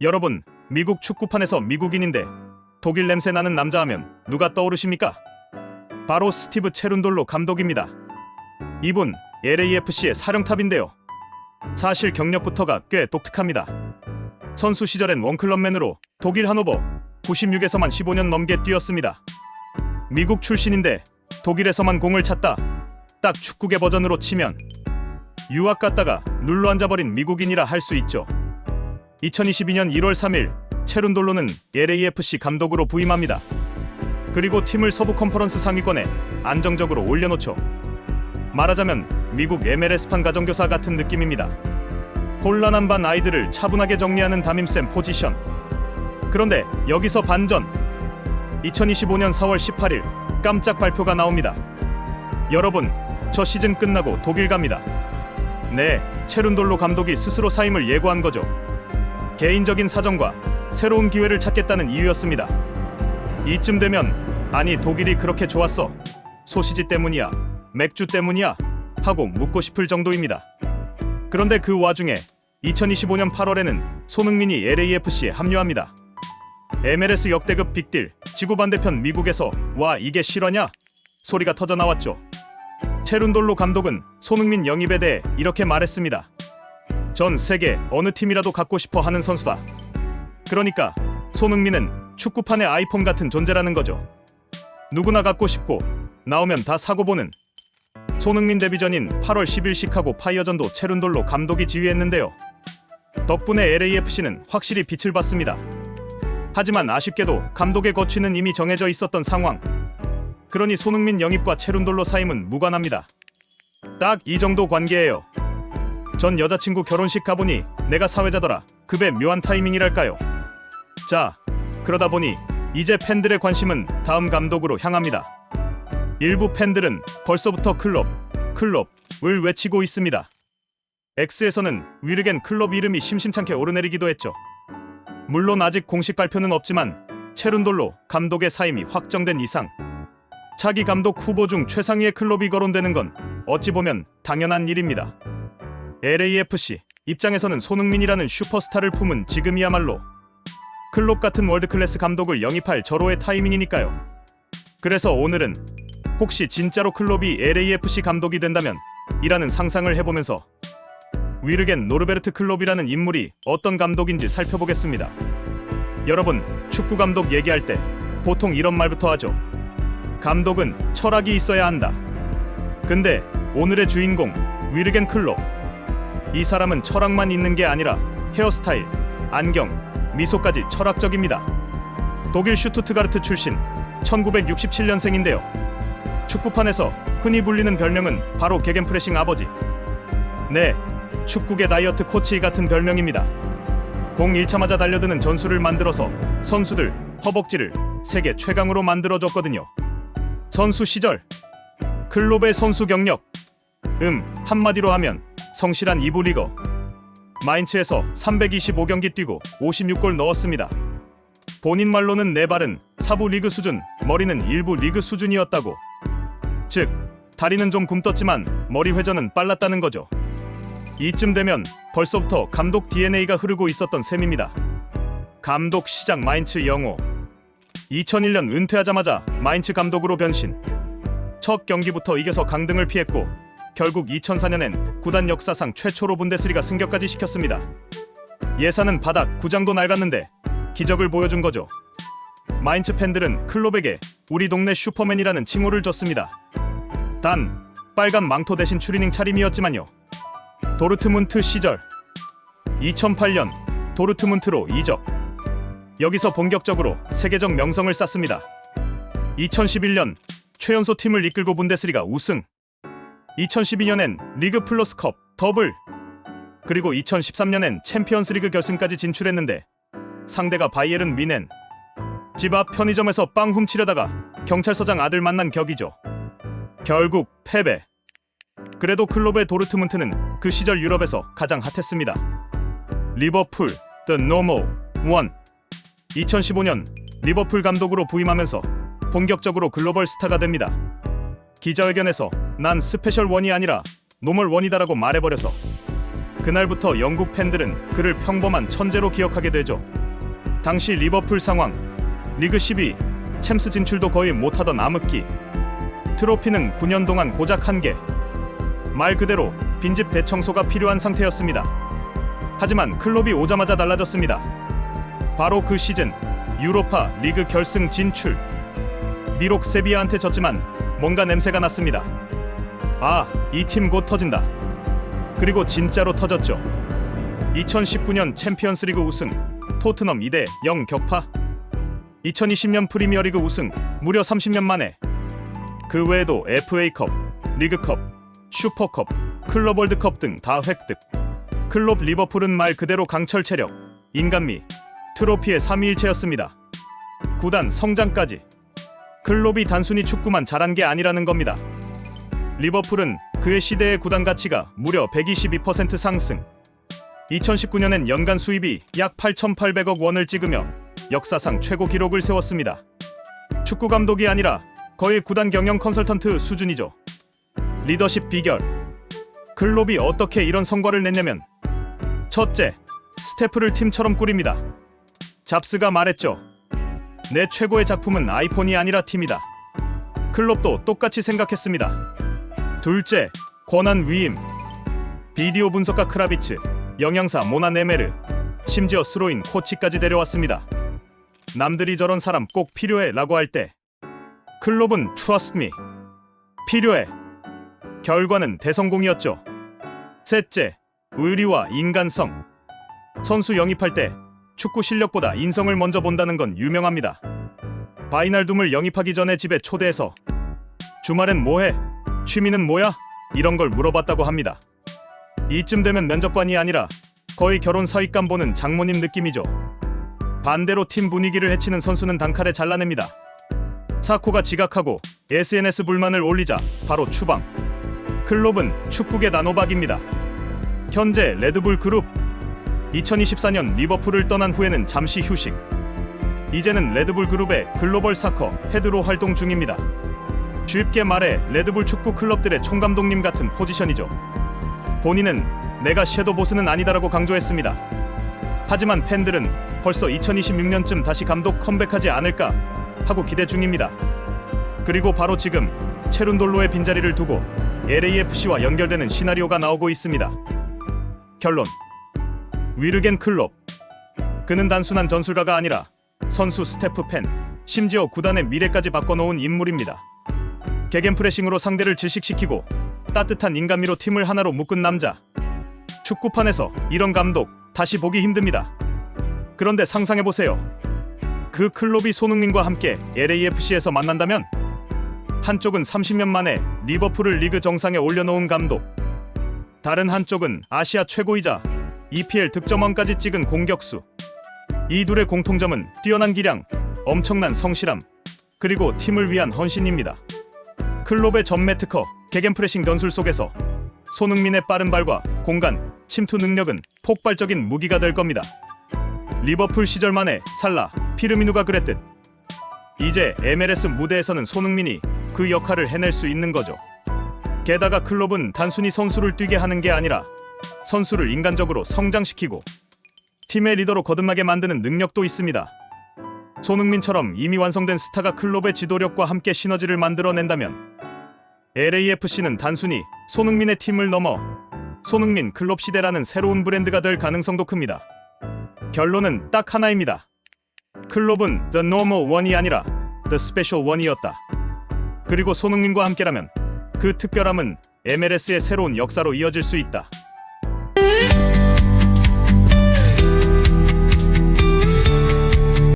여러분, 미국 축구판에서 미국인인데 독일 냄새 나는 남자 하면 누가 떠오르십니까? 바로 스티브 체룬돌로 감독입니다. 이분 LAFC의 사령탑인데요. 사실 경력부터가 꽤 독특합니다. 선수 시절엔 원클럽맨으로 독일 하노버 96에서만 15년 넘게 뛰었습니다. 미국 출신인데 독일에서만 공을 찼다. 딱 축구계 버전으로 치면 유학 갔다가 눌러 앉아버린 미국인이라 할 수 있죠. 2022년 1월 3일 체룬돌로는 LAFC 감독으로 부임합니다. 그리고 팀을 서부 컨퍼런스 상위권에 안정적으로 올려놓죠. 말하자면 미국 MLS판 가정교사 같은 느낌입니다. 혼란한 반 아이들을 차분하게 정리하는 담임쌤 포지션. 그런데 여기서 반전. 2025년 4월 18일 깜짝 발표가 나옵니다. 여러분, 저 시즌 끝나고 독일 갑니다. 네, 체룬돌로 감독이 스스로 사임을 예고한 거죠. 개인적인 사정과 새로운 기회를 찾겠다는 이유였습니다. 이쯤 되면 아니 독일이 그렇게 좋았어. 소시지 때문이야. 맥주 때문이야. 하고 묻고 싶을 정도입니다. 그런데 그 와중에 2025년 8월에는 손흥민이 LAFC에 합류합니다. MLS 역대급 빅딜 지구 반대편 미국에서 와 이게 실화냐? 소리가 터져 나왔죠. 체룬돌로 감독은 손흥민 영입에 대해 이렇게 말했습니다. 전 세계 어느 팀이라도 갖고 싶어 하는 선수다. 그러니까 손흥민은 축구판의 아이폰 같은 존재라는 거죠. 누구나 갖고 싶고 나오면 다 사고 보는 손흥민 데뷔전인 8월 10일 시카고 파이어전도 체룬돌로 감독이 지휘했는데요. 덕분에 LAFC는 확실히 빛을 봤습니다. 하지만 아쉽게도 감독의 거취는 이미 정해져 있었던 상황. 그러니 손흥민 영입과 체룬돌로 사임은 무관합니다. 딱 이 정도 관계예요. 전 여자친구 결혼식 가보니 내가 사회자더라. 급의 묘한 타이밍이랄까요. 자, 그러다 보니 이제 팬들의 관심은 다음 감독으로 향합니다. 일부 팬들은 벌써부터 클럽, 클럽을 외치고 있습니다. X에서는 위르겐 클럽 이름이 심심찮게 오르내리기도 했죠. 물론 아직 공식 발표는 없지만 체룬돌로 감독의 사임이 확정된 이상 차기 감독 후보 중 최상위의 클럽이 거론되는 건 어찌 보면 당연한 일입니다. LAFC 입장에서는 손흥민이라는 슈퍼스타를 품은 지금이야말로 클럽 같은 월드클래스 감독을 영입할 절호의 타이밍이니까요. 그래서 오늘은 혹시 진짜로 클럽이 LAFC 감독이 된다면 이라는 상상을 해보면서 위르겐 노르베르트 클롭이라는 인물이 어떤 감독인지 살펴보겠습니다. 여러분, 축구 감독 얘기할 때 보통 이런 말부터 하죠. 감독은 철학이 있어야 한다. 근데 오늘의 주인공 위르겐 클롭 이 사람은 철학만 있는 게 아니라 헤어스타일, 안경, 미소까지 철학적입니다. 독일 슈투트가르트 출신 1967년생인데요. 축구판에서 흔히 불리는 별명은 바로 게겐프레싱 아버지. 네, 축구계 다이어트 코치 같은 별명입니다. 공 1차마자 달려드는 전술을 만들어서 선수들 허벅지를 세계 최강으로 만들어줬거든요. 선수 시절 클롭의 선수 경력 음 한마디로 하면 성실한 이부 리거 마인츠에서 325경기 뛰고 56골 넣었습니다. 본인 말로는 내 발은 사부 리그 수준, 머리는 일부 리그 수준이었다고. 즉 다리는 좀 굼떴지만 머리 회전은 빨랐다는 거죠. 이쯤 되면 벌써부터 감독 DNA가 흐르고 있었던 셈입니다. 감독 시작 마인츠 영호. 2001년 은퇴하자마자 마인츠 감독으로 변신. 첫 경기부터 이겨서 강등을 피했고 결국 2004년엔 구단 역사상 최초로 분데스리가 승격까지 시켰습니다. 예산은 바닥, 구장도 낡았는데 기적을 보여준 거죠. 마인츠 팬들은 클롭에게 우리 동네 슈퍼맨이라는 칭호를 줬습니다. 단 빨간 망토 대신 추리닝 차림이었지만요. 도르트문트 시절 2008년 도르트문트로 이적 여기서 본격적으로 세계적 명성을 쌓습니다 2011년 최연소 팀을 이끌고 분데스리가 우승 2012년엔 리그 플러스컵 더블 그리고 2013년엔 챔피언스리그 결승까지 진출했는데 상대가 바이에른 미넨 집 앞 편의점에서 빵 훔치려다가 경찰서장 아들 만난 격이죠 결국 패배 그래도 클롭의 도르트문트는 그 시절 유럽에서 가장 핫했습니다. 리버풀, The Normal One. 2015년 리버풀 감독으로 부임하면서 본격적으로 글로벌 스타가 됩니다. 기자회견에서 난 스페셜 원이 아니라 노멀 원이다라고 말해버려서 그날부터 영국 팬들은 그를 평범한 천재로 기억하게 되죠. 당시 리버풀 상황, 리그 12, 챔스 진출도 거의 못하던 암흑기. 트로피는 9년 동안 고작 한 개. 말 그대로 빈집 대청소가 필요한 상태였습니다. 하지만 클롭이 오자마자 달라졌습니다. 바로 그 시즌 유로파 리그 결승 진출. 비록 세비야한테 졌지만 뭔가 냄새가 났습니다. 아, 이 팀 곧 터진다. 그리고 진짜로 터졌죠. 2019년 챔피언스리그 우승, 토트넘 2대 0 격파. 2020년 프리미어리그 우승, 무려 30년 만에. 그 외에도 FA컵, 리그컵, 슈퍼컵, 클럽 월드컵 등 다 획득. 클롭 리버풀은 말 그대로 강철 체력, 인간미, 트로피의 삼위일체였습니다. 구단 성장까지. 클롭이 단순히 축구만 잘한 게 아니라는 겁니다. 리버풀은 그의 시대의 구단 가치가 무려 122% 상승. 2019년엔 연간 수입이 약 8,800억 원을 찍으며 역사상 최고 기록을 세웠습니다. 축구 감독이 아니라 거의 구단 경영 컨설턴트 수준이죠. 리더십 비결. 클롭이 어떻게 이런 성과를 냈냐면 첫째, 스태프를 팀처럼 꾸립니다. 잡스가 말했죠. 내 최고의 작품은 아이폰이 아니라 팀이다. 클롭도 똑같이 생각했습니다. 둘째, 권한 위임. 비디오 분석가 크라비츠, 영양사 모나 네메르, 심지어 스로인 코치까지 데려왔습니다. 남들이 저런 사람 꼭 필요해 라고 할 때, 클롭은 trust me. 필요해. 결과는 대성공이었죠. 셋째, 의리와 인간성. 선수 영입할 때 축구 실력보다 인성을 먼저 본다는 건 유명합니다. 바이날둠을 영입하기 전에 집에 초대해서 주말엔 뭐해? 취미는 뭐야? 이런 걸 물어봤다고 합니다. 이쯤 되면 면접관이 아니라 거의 결혼 사윗감 보는 장모님 느낌이죠. 반대로 팀 분위기를 해치는 선수는 단칼에 잘라냅니다. 사코가 지각하고 SNS 불만을 올리자 바로 추방. 클롭은 축구계 나노박입니다. 현재 레드불 그룹 2024년 리버풀을 떠난 후에는 잠시 휴식. 이제는 레드불 그룹의 글로벌 사커 헤드로 활동 중입니다. 쉽게 말해 레드불 축구 클럽들의 총감독님 같은 포지션이죠. 본인은 내가 섀도우 보스는 아니다라고 강조했습니다. 하지만 팬들은 벌써 2026년쯤 다시 감독 컴백하지 않을까 하고 기대 중입니다. 그리고 바로 지금 체룬돌로의 빈자리를 두고 LAFC와 연결되는 시나리오가 나오고 있습니다. 결론 위르겐 클롭 그는 단순한 전술가가 아니라 선수 스태프 팬 심지어 구단의 미래까지 바꿔놓은 인물입니다. 개겐 프레싱으로 상대를 질식시키고 따뜻한 인간미로 팀을 하나로 묶은 남자 축구판에서 이런 감독 다시 보기 힘듭니다. 그런데 상상해보세요. 그 클롭이 손흥민과 함께 LAFC에서 만난다면 한쪽은 30년 만에 리버풀을 리그 정상에 올려놓은 감독 다른 한쪽은 아시아 최고이자 EPL 득점왕까지 찍은 공격수 이 둘의 공통점은 뛰어난 기량, 엄청난 성실함 그리고 팀을 위한 헌신입니다. 클롭의 전매 특허, 개겐프레싱 전술 속에서 손흥민의 빠른 발과 공간, 침투 능력은 폭발적인 무기가 될 겁니다. 리버풀 시절 만에 살라, 피르미누가 그랬듯 이제 MLS 무대에서는 손흥민이 그 역할을 해낼 수 있는 거죠. 게다가 클롭은 단순히 선수를 뛰게 하는 게 아니라 선수를 인간적으로 성장시키고 팀의 리더로 거듭나게 만드는 능력도 있습니다. 손흥민처럼 이미 완성된 스타가 클롭의 지도력과 함께 시너지를 만들어낸다면 LAFC는 단순히 손흥민의 팀을 넘어 손흥민 클롭 시대라는 새로운 브랜드가 될 가능성도 큽니다. 결론은 딱 하나입니다. 클롭은 The Normal One이 아니라 The Special One이었다. 그리고 손흥민과 함께라면 그 특별함은 MLS의 새로운 역사로 이어질 수 있다.